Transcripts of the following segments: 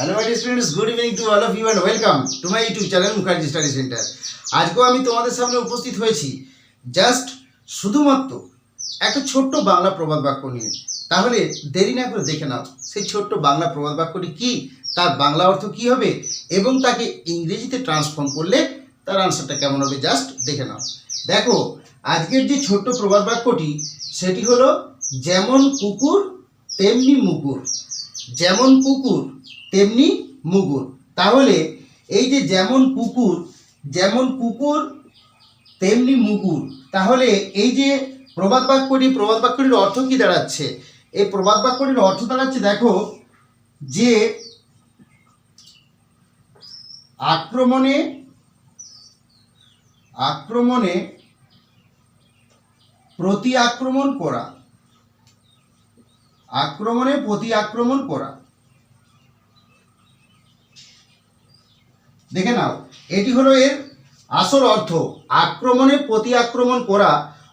Hello my students good evening to all of you and welcome to my YouTube channel Mukherjee study centre আজকেও আমি তোমাদের সামনে উপস্থিত হয়েছি জাস্ট শুধুমাত্র একটা ছোট্ট বাংলা প্রবাদ বাক্য নিয়ে। তাহলে দেরি না করে দেখে নাও, সেই ছোট্ট বাংলা প্রবাদ বাক্যটি কি? তার বাংলা অর্থ কি হবে? এবং তাকে ইংরেজিতে ট্রান্সফর্ম করলে তার আনসারটা কেমন হবে? জাস্ট দেখে নাও। দেখো, আজকের যে ছোট্ট প্রবাদ বাক্যটি, সেটি হলো, যেমন কুকুর, তেমনি মুকুর। যেমন কুকুর তেমনি মুগুর। তাহলে এই যে যেমন কুকুর যেমন কুকুর, তেমনি মুগুর। তাহলে এই যে প্রবাদ বাক্যটি, প্রবাদ বাক্যটির অর্থ কী দাঁড়াচ্ছে? এই প্রবাদ বাক্যটির অর্থ দাঁড়াচ্ছে, দেখো, যে আক্রমণে আক্রমণে প্রতি আক্রমণ করা। আক্রমণে প্রতি আক্রমণ করা। দেখে নাও, এটি হলো এর আসল অর্থ, আক্রমণে প্রতি আক্রমণ করা,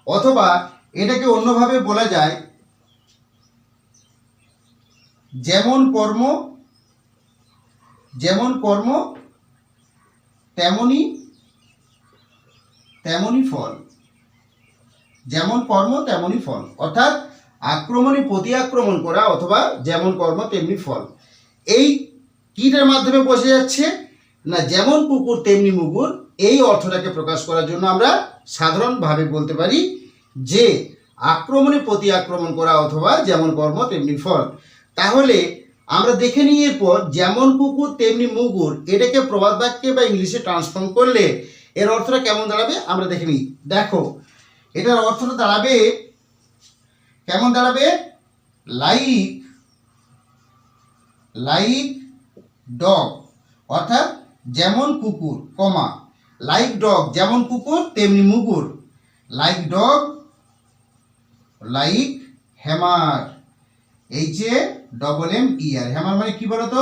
অথবা এটাকে অন্যভাবে বলা যায় যেমন কর্ম যেমন কর্ম, তেমনি তেমনি ফল। যেমন কর্ম, তেমনি ফল। অর্থাৎ আক্রমণে প্রতি আক্রমণ করা, অথবা যেমন কর্ম, তেমনি ফল। এই কীটের মাধ্যমে বোঝা যাচ্ছে না, যেমন কুকুর, তেমনি মুগুর এই অর্থটাকে প্রকাশ করার জন্য আমরা সাধারণভাবে বলতে পারি যে, আক্রমণে প্রতি আক্রমণ করা অথবা যেমন কর্ম, তেমনি ফল। তাহলে আমরা দেখে নিই এরপর, যেমন কুকুর, তেমনি মুগুর এটাকে প্রবাদ বাক্যে বা ইংলিশে ট্রান্সফর্ম করলে এর অর্থটা কেমন দাঁড়াবে? আমরা দেখে নিই। দেখো, এটার অর্থটা দাঁড়াবে, কেমন দাঁড়াবে? লাইক লাইক ডগ অর্থাৎ যেমন কুকুর, কমা। লাইক ডগ যেমন কুকুর, তেমনি মুগুর। লাইক ডগ লাইক হ্যামার এই যে ডবল এম ইয়ার হ্যামার মানে কি বলতো?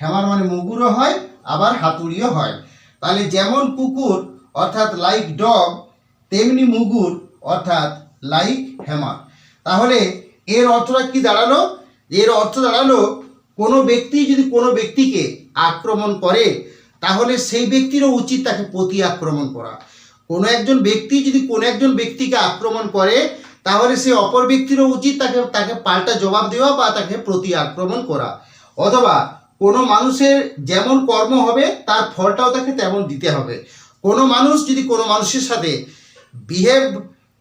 হ্যামার মানে মুগুরও হয়, আবার হাতুড়িও হয়। তাহলে যেমন কুকুর, অর্থাৎ লাইক ডগ তেমনি মুগুর, অর্থাৎ লাইক হ্যামার তাহলে এর অর্থটা কি দাঁড়াল? এর অর্থ দাঁড়াল, কোনো ব্যক্তি যদি কোনো ব্যক্তিকে আক্রমণ করে তাহলে সেই ব্যক্তিরও উচিত তাকে প্রতি আক্রমণ করা। কোনো একজন ব্যক্তি যদি কোনো একজন ব্যক্তিকে আক্রমণ করে, তাহলে সে অপর ব্যক্তিরও উচিত তাকে তাকে পাল্টা জবাব দেওয়া বা তাকে প্রতি আক্রমণ করা। অথবা কোনো মানুষের যেমন কর্ম হবে, তার ফলটাও তাকে তেমন দিতে হবে। কোনো মানুষ যদি কোনো মানুষের সাথে বিহেভ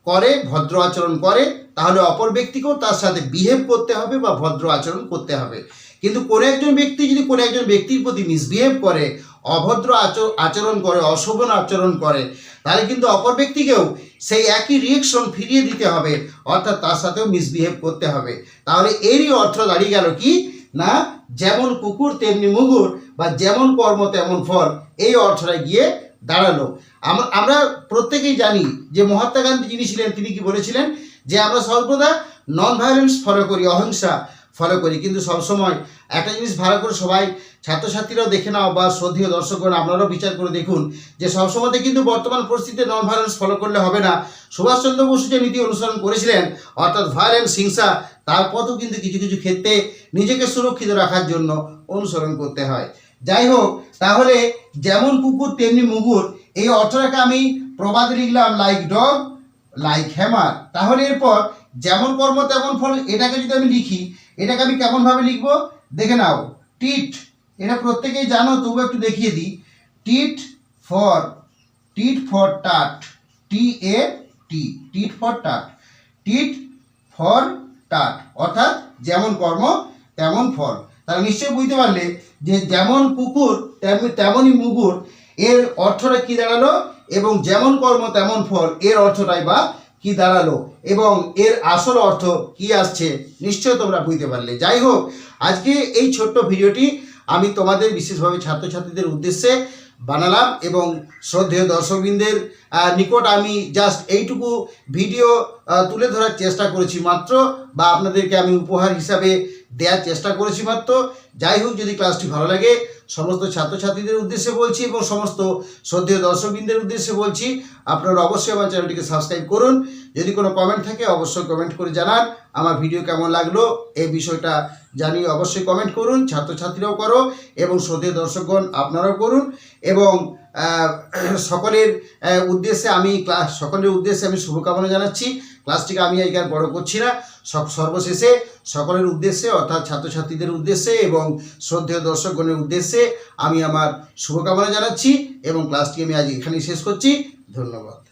করে, ভদ্র আচরণ করে, তাহলে অপর ব্যক্তিকেও তার সাথে বিহেভ করতে হবে বা ভদ্র আচরণ করতে হবে। কিন্তু কোনো একজন ব্যক্তি যদি কোনো একজন ব্যক্তির প্রতি মিসবিহেভ করে অভদ্র আচর- আচরণ করে, অশোভন আচরণ করে, তাহলে কিন্তু অপর ব্যক্তিকেও সেই একই রিয়েকশন ফিরিয়ে দিতে হবে, অর্থাৎ তার সাথেও মিসবিহেভ করতে হবে। তাহলে এরই অর্থ দাঁড়িয়ে গেল কি? না, যেমন কুকুর, তেমনি মুগুর, বা যেমন কর্ম, তেমন ফল, এই অর্থটা গিয়ে দাঁড়াল। আমরা প্রত্যেকেই জানি যে মহাত্মা গান্ধী যিনি ছিলেন, তিনি কি বলেছিলেন? যে আমরা সর্বদা নন ভায়োলেন্স ফলো করি, অহিংসা। ফলো করি। কিন্তু সবসময় একটা জিনিস ভালো করে সবাই ছাত্রছাত্রীরাও দেখে নাও বা শ্রদ্ধীয় দর্শকগণ আপনারাও বিচার করে দেখুন যে সবসময়তে কিন্তু বর্তমান পরিস্থিতিতে নন ভায়োলেন্স ফলো করলে হবে না। সুভাষচন্দ্র বসু যে নীতি অনুসরণ করেছিলেন, অর্থাৎ ভায়োলেন্স হিংসা তার কিন্তু কিছু কিছু ক্ষেত্রে নিজেকে সুরক্ষিত রাখার জন্য অনুসরণ করতে হয়। যাই হোক, তাহলে যেমন কুকুর, তেমনি মুগুর, এই অর্থটাকে আমি প্রবাদে লিখলাম লাইক ডগ লাইক হ্যামার তাহলে এরপর যেমন কর্ম, তেমন ফল, এটাকে যদি আমি লিখি এটাকে আমি কেমনভাবে লিখব? দেখে নাও। টিট, এটা প্রত্যেকেই জানো তবু একটু দেখিয়ে দিই। Tit for tit for tat T A T tit for tat, tit for tat, অর্থাৎ যেমন কর্ম, তেমন ফল। তাহলে নিশ্চয়ই বুঝতে পারলে যে যেমন কুকুর তেমনি তেমনই মুগুর, এর অর্থটা কি দাঁড়াল? এবং যেমন কর্ম, তেমন ফল, এর অর্থটাই বা কি দাঁড়াল এবং এর আসল অর্থ কি আসছে নিশ্চয় তোমরা বুঝতে পারলে। যাই হোক, আজকে এই ছোট্ট ভিডিওটি আমি তোমাদের বিশেষভাবে ছাত্রছাত্রীদের উদ্দেশ্যে বানালাম এবং শ্রদ্ধেয় দর্শকবৃন্দের নিকট আমি জাস্ট এইটুকু ভিডিও তুলে ধরার চেষ্টা করেছি মাত্র বা আপনাদেরকে আমি উপহার হিসাবে দেওয়ার চেষ্টা করেছি মাত্র। যাই হোক, যদি ক্লাসটি ভালো লাগে, সমস্ত ছাত্রছাত্রীদের উদ্দেশ্যে বলছি এবং সমস্ত শ্রদ্ধেয় দর্শকবৃন্দের উদ্দেশ্যে বলছি, আপনারা অবশ্যই আমার চ্যানেলটিকে সাবস্ক্রাইব করুন। যদি কোনো কমেন্ট থাকে, অবশ্যই কমেন্ট করে জানান। আমার ভিডিও কেমন লাগল, এই বিষয়টা জানিয়ে অবশ্যই কমেন্ট করুন। ছাত্রছাত্রীরাও করো এবং শ্রদ্ধেয় দর্শকগণ আপনারাও করুন। এবং সকলের উদ্দেশ্যে আমি ক্লাস সকলের উদ্দেশ্যে আমি শুভকামনা জানাচ্ছি। ক্লাসটিকে আমি এখানে বড় করছি না। সব- সর্বশেষে সকলের উদ্দেশ্যে, অর্থাৎ ছাত্রছাত্রীদের উদ্দেশ্যে এবং শ্রদ্ধেয় দর্শকগণের উদ্দেশ্যে আমি আমার শুভকামনা জানাচ্ছি এবং ক্লাসটি আমি আজ এখানেই শেষ করছি। ধন্যবাদ।